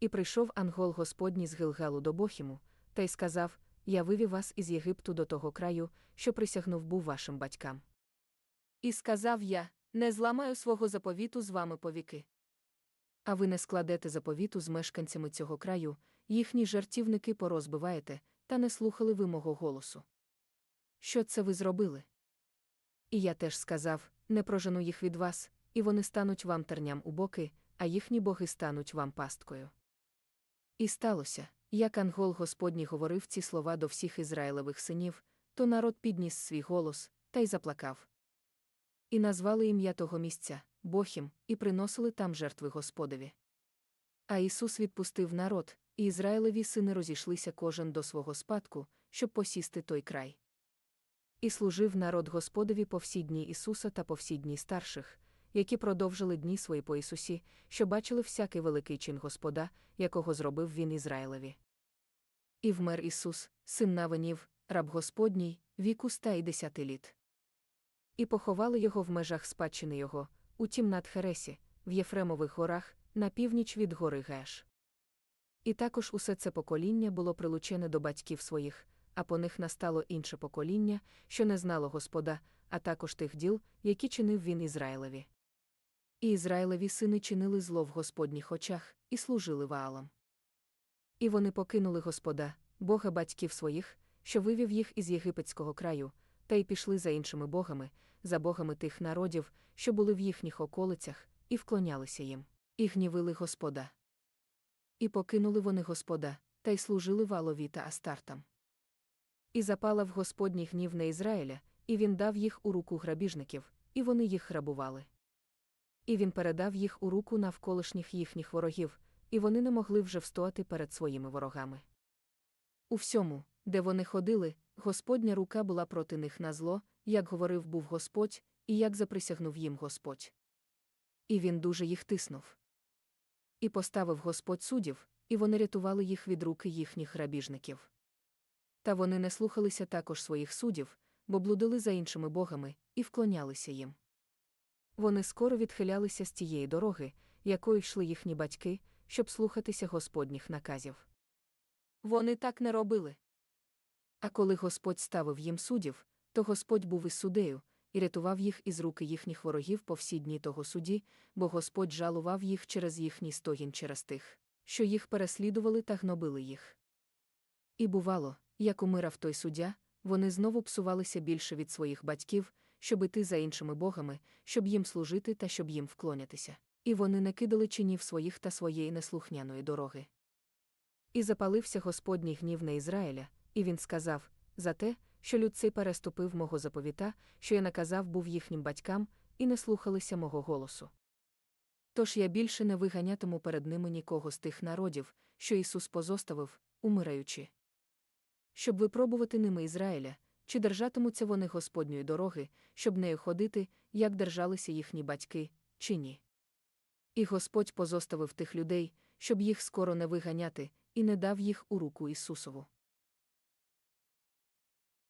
І прийшов ангел Господній з Гилгалу до Бохіму, та й сказав: Я вивів вас із Єгипту до того краю, що присягнув був вашим батькам. І сказав я: не зламаю свого заповіту з вами повіки. А ви не складете заповіту з мешканцями цього краю, їхні жартівники порозбиваєте, та не слухали ви мого голосу. Що це ви зробили? І я теж сказав: не прожену їх від вас, і вони стануть вам терням у боки, а їхні боги стануть вам пасткою. І сталося, як ангел Господній говорив ці слова до всіх Ізраїлевих синів, то народ підніс свій голос та й заплакав. І назвали ім'я того місця Бохім, і приносили там жертви Господові. А Ісус відпустив народ, і Ізраїлеві сини розійшлися кожен до свого спадку, щоб посісти той край. І служив народ Господові по всі дні Ісуса та по всі дні старших, які продовжили дні свої по Ісусі, що бачили всякий великий чин Господа, якого зробив він Ізраїлеві. І вмер Ісус, син Навинів, раб Господній, віку ста і десяти літ. І поховали його в межах спадщини його, у тімнат Хересі, в Єфремових горах, на північ від гори Геш. І також усе це покоління було прилучене до батьків своїх, а по них настало інше покоління, що не знало Господа, а також тих діл, які чинив він Ізраїлеві. І Ізраїлеві сини чинили зло в Господніх очах і служили ваалам. І вони покинули Господа, Бога батьків своїх, що вивів їх із єгипетського краю, та й пішли за іншими богами, за богами тих народів, що були в їхніх околицях, і вклонялися їм, і гнівили Господа. І покинули вони Господа, та й служили валові та астартам. І запалав Господній гнів на Ізраїля, і він дав їх у руку грабіжників, і вони їх грабували. І він передав їх у руку навколишніх їхніх ворогів, і вони не могли вже встояти перед своїми ворогами. У всьому, де вони ходили, Господня рука була проти них на зло, як говорив був Господь, і як заприсягнув їм Господь. І він дуже їх тиснув. І поставив Господь суддів, і вони рятували їх від руки їхніх грабіжників. Та вони не слухалися також своїх суддів, бо блудили за іншими богами, і вклонялися їм. Вони скоро відхилялися з тієї дороги, якою йшли їхні батьки, щоб слухатися Господніх наказів. Вони так не робили. А коли Господь ставив їм суддів, то Господь був із судею, і рятував їх із руки їхніх ворогів по всі дні того суді, бо Господь жалував їх через їхній стогін через тих, що їх переслідували та гнобили їх. І бувало, як умирав той суддя, вони знову псувалися більше від своїх батьків, щоб іти за іншими богами, щоб їм служити та щоб їм вклонятися. І вони не кидали чинів своїх та своєї неслухняної дороги. І запалився Господній гнів на Ізраїля, і він сказав за те, що люд цей переступив мого заповіта, що я наказав був їхнім батькам, і не слухалися мого голосу. Тож я більше не виганятиму перед ними нікого з тих народів, що Ісус позоставив, умираючи. Щоб випробувати ними Ізраїля, чи держатимуться вони Господньої дороги, щоб нею ходити, як держалися їхні батьки, чи ні. І Господь позоставив тих людей, щоб їх скоро не виганяти, і не дав їх у руку Ісусову.